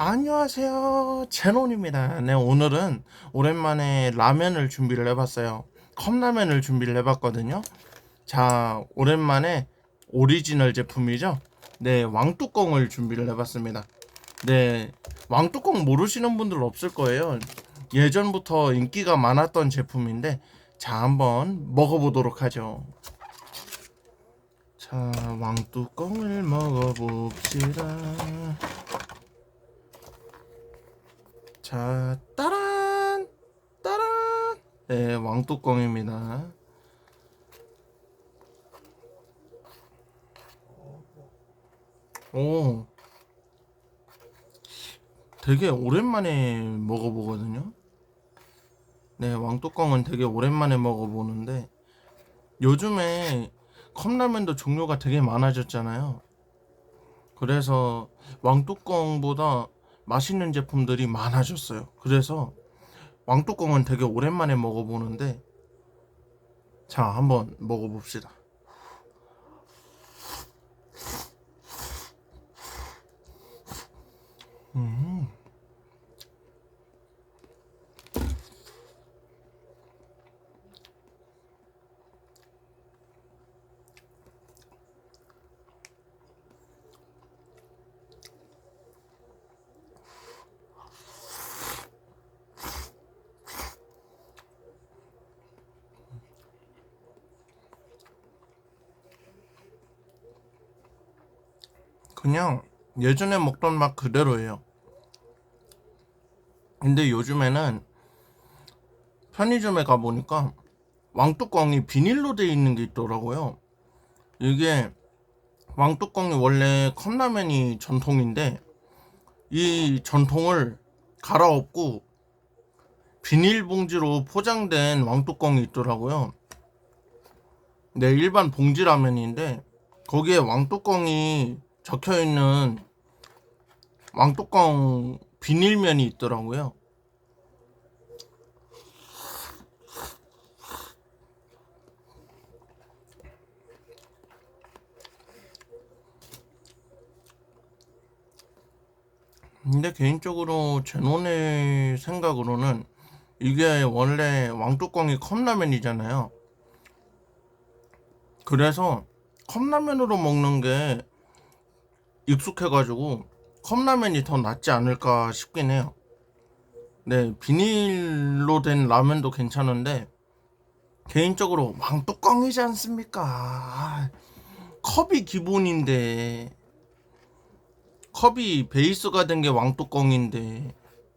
안녕하세요. 제논입니다. 네, 오늘은 오랜만에 라면을 준비를 해봤어요. 컵라면을 준비를 해봤거든요. 자, 오랜만에 오리지널 제품이죠. 네, 왕뚜껑을 준비를 해봤습니다. 네, 왕뚜껑 모르시는 분들 없을 거예요. 예전부터 인기가 많았던 제품인데, 자, 한번 먹어보도록 하죠. 자, 왕뚜껑을 먹어봅시다. 자, 따란! 따란! 네, 왕뚜껑입니다. 오. 되게 오랜만에 먹어보거든요. 네, 왕뚜껑은 되게 오랜만에 먹어보는데, 요즘에 컵라면도 종류가 되게 많아졌잖아요. 그래서 왕뚜껑보다 맛있는 제품들이 많아졌어요. 그래서 왕뚜껑은 되게 오랜만에 먹어보는데, 자, 한번 먹어봅시다. 음. 그냥 예전에 먹던 맛 그대로예요. 근데 요즘에는 편의점에 가보니까 왕뚜껑이 비닐로 돼 있는 게 있더라고요. 이게 왕뚜껑이 원래 컵라면이 전통인데 이 전통을 갈아엎고 비닐봉지로 포장된 왕뚜껑이 있더라고요. 네, 일반 봉지라면인데 거기에 왕뚜껑이 적혀 있는 왕뚜껑 비닐면이 있더라고요. 근데 개인적으로 제논의 생각으로는 이게 원래 왕뚜껑이 컵라면이잖아요. 그래서 컵라면으로 먹는 게 익숙해가지고 컵라면이 더 낫지 않을까 싶긴 해요. 네, 비닐로 된 라면도 괜찮은데 개인적으로 왕뚜껑이지 않습니까? 아, 컵이 기본인데 컵이 베이스가 된 게 왕뚜껑인데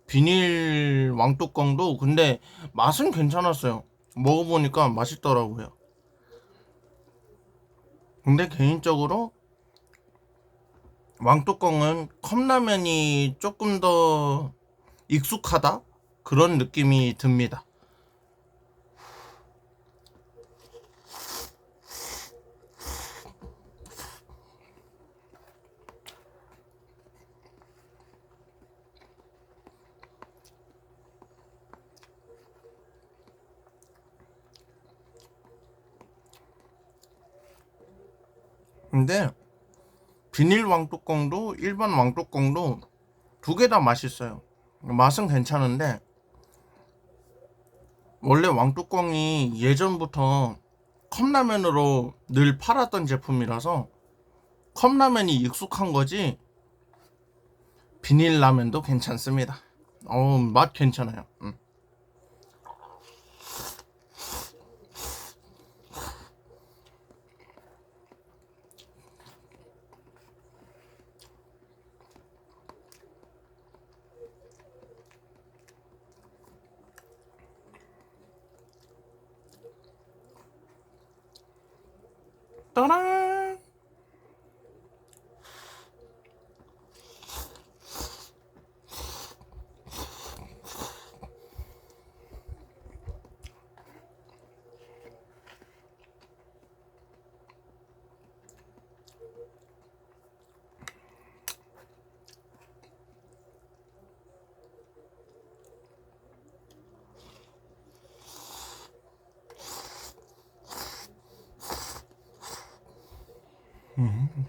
비닐 왕뚜껑도 근데 맛은 괜찮았어요. 먹어보니까 맛있더라고요. 근데 개인적으로 왕뚜껑은 컵라면이 조금 더 익숙하다? 그런 느낌이 듭니다. 근데 비닐 왕뚜껑도 일반 왕뚜껑도 두 개 다 맛있어요. 맛은 괜찮은데 원래 왕뚜껑이 예전부터 컵라면으로 늘 팔았던 제품이라서 컵라면이 익숙한 거지 비닐 라면도 괜찮습니다. 어, 맛 괜찮아요. 음. 따 Mm-hmm.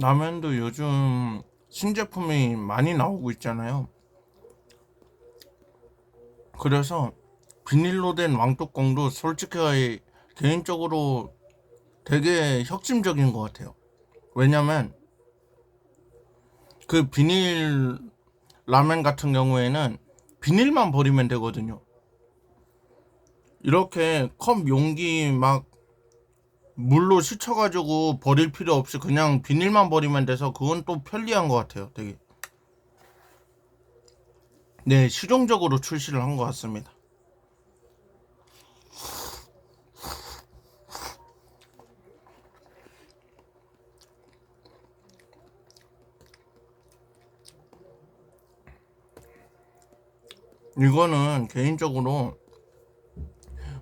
라면도 요즘 신제품이 많이 나오고 있잖아요. 그래서 비닐로 된 왕뚜껑도 솔직히 개인적으로 되게 혁신적인 것 같아요. 왜냐면 그 비닐 라면 같은 경우에는 비닐만 버리면 되거든요. 이렇게 컵 용기 막 물로 씻어가지고 버릴 필요 없이 그냥 비닐만 버리면 돼서 그건 또 편리한 것 같아요. 되게. 네, 실용적으로 출시를 한 것 같습니다. 이거는 개인적으로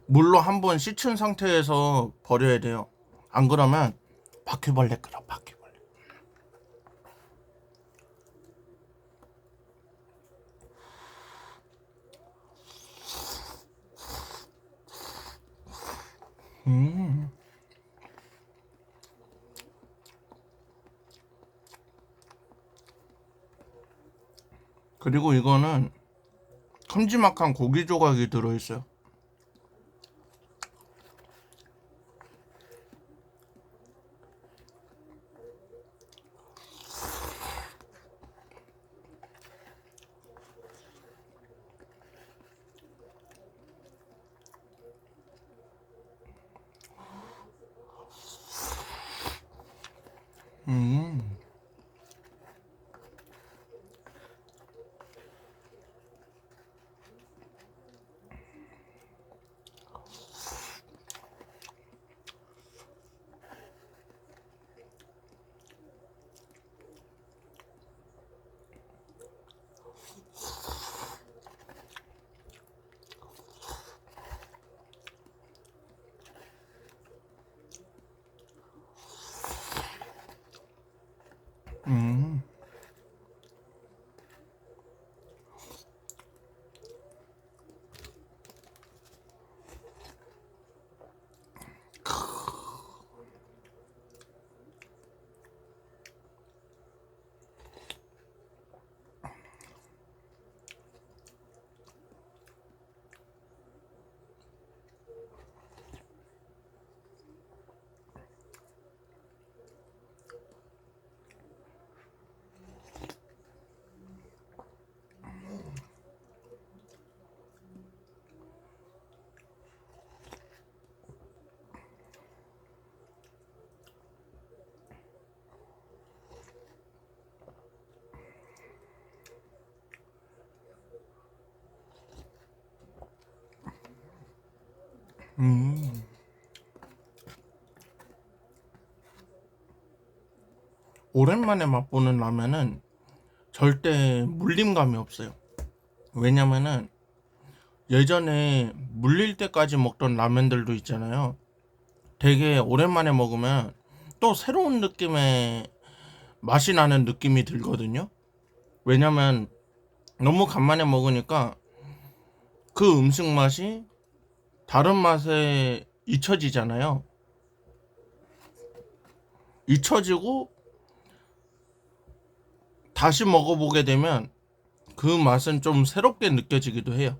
물로 한번 씻은 상태에서 버려야 돼요. 안 그러면 바퀴벌레 끌어 바퀴벌레. 음. 그리고 이거는 큼지막한 고기 조각이 들어있어요. 음. 오랜만에 맛보는 라면은 절대 물림감이 없어요. 왜냐면은 예전에 물릴 때까지 먹던 라면들도 있잖아요. 되게 오랜만에 먹으면 또 새로운 느낌의 맛이 나는 느낌이 들거든요. 왜냐면 너무 간만에 먹으니까 그 음식 맛이 다른 맛에 잊혀지잖아요. 잊혀지고 다시 먹어보게 되면 그 맛은 좀 새롭게 느껴지기도 해요.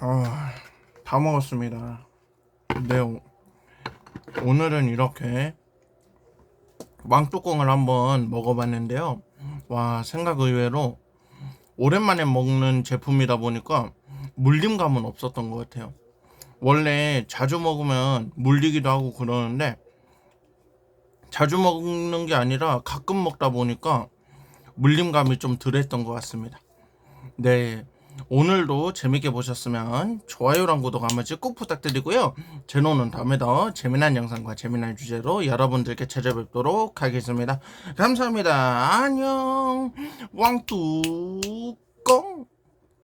아, 다 먹었습니다. 네, 오- 오늘은 이렇게 왕뚜껑을 한번 먹어봤는데요. 와, 생각 의외로 오랜만에 먹는 제품이다 보니까 물림감은 없었던 것 같아요. 원래 자주 먹으면 물리기도 하고 그러는데 자주 먹는 게 아니라 가끔 먹다 보니까 물림감이 좀 덜했던 것 같습니다. 네. 오늘도 재밌게 보셨으면 좋아요랑 구독 한 번씩 꼭 부탁드리고요. 제노는 다음에 더 재미난 영상과 재미난 주제로 여러분들께 찾아뵙도록 하겠습니다. 감사합니다. 안녕. 왕뚜